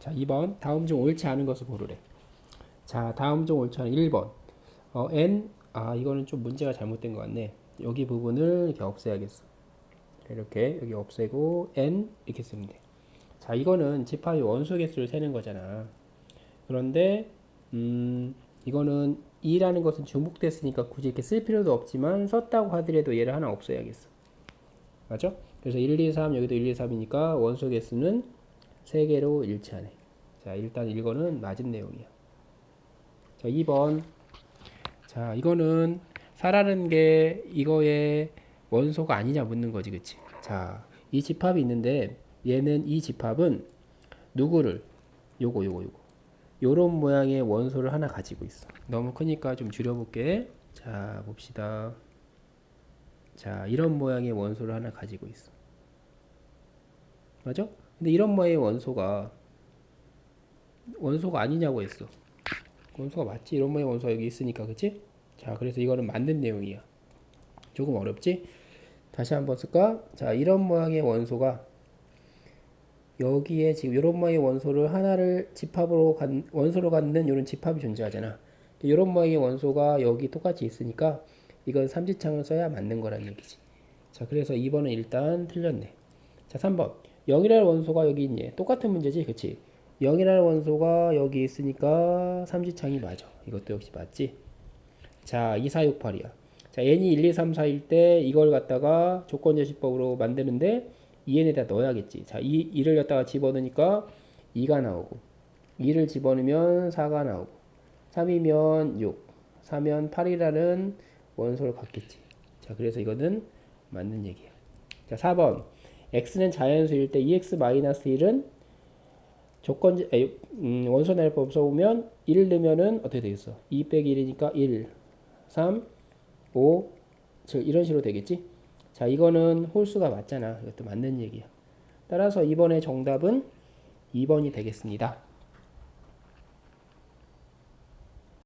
자, 2번. 다음 중 옳지 않은 것을 고르래. 자, 다음 중 옳지 않은 1번. 어, n 아, 이거는 좀 문제가 잘못된 것 같네. 여기 부분을 이렇게 없애야겠어. 이렇게 여기 없애고 n 이렇게 쓰면 돼. 자, 이거는 집합의 원소 개수를 세는 거잖아. 그런데 음, 이거는 2라는 것은 중복됐으니까 굳이 이렇게 쓸 필요도 없지만 썼다고 하더라도 얘를 하나 없애야겠어. 맞죠? 그래서 1, 2, 3 여기도 1, 2, 3이니까 원소 개수는 3개로 일치하네. 자, 일단 이거는 맞은 내용이야. 자, 2번. 자, 이거는 4라는 게 이거의 원소가 아니냐 묻는 거지, 그치? 자, 이 집합이 있는데 얘는 이 집합은 누구를 요거 요거 요거 요런 모양의 원소를 하나 가지고 있어. 너무 크니까 좀 줄여볼게. 자, 봅시다. 자, 이런 모양의 원소를 하나 가지고 있어. 맞아? 근데 이런 모양의 원소가 원소가 아니냐고 했어. 원소가 맞지? 이런 모양의 원소가 여기 있으니까, 그치? 자, 그래서 이거는 맞는 내용이야. 조금 어렵지? 다시 한번 쓸까? 자, 이런 모양의 원소가 여기에 지금 이런 모양의 원소를 하나를 집합으로 간, 원소로 갖는 이런 집합이 존재하잖아. 이런 모양의 원소가 여기 똑같이 있으니까 이건 삼지창을 써야 맞는 거란 얘기지. 자, 그래서 2번은 일단 틀렸네. 자, 3번. 0이라는 원소가 여기 있네. 똑같은 문제지, 그치? 0이라는 원소가 여기 있으니까 삼지창이 맞아. 이것도 역시 맞지? 자, 2, 4, 6, 8이야. 자, n이 1, 2, 3, 4일 때 이걸 갖다가 조건제시법으로 만드는데 2n에다 넣어야겠지. 자, 2, 2를 갖다가 집어넣으니까 2가 나오고 2를 집어넣으면 4가 나오고 3이면 6, 4면 8이라는 원소를 갖겠지. 자, 그래서 이거는 맞는 얘기야. 자, 4번. X는 자연수일 때 2x-1은 조건 에, 음, 원소 나열법 써보면 1 넣으면은 어떻게 되겠어? 2 빼기 1이니까 1, 3, 5, 7 이런 식으로 되겠지? 자, 이거는 홀수가 맞잖아. 이것도 맞는 얘기야. 따라서 이번에 정답은 2번이 되겠습니다.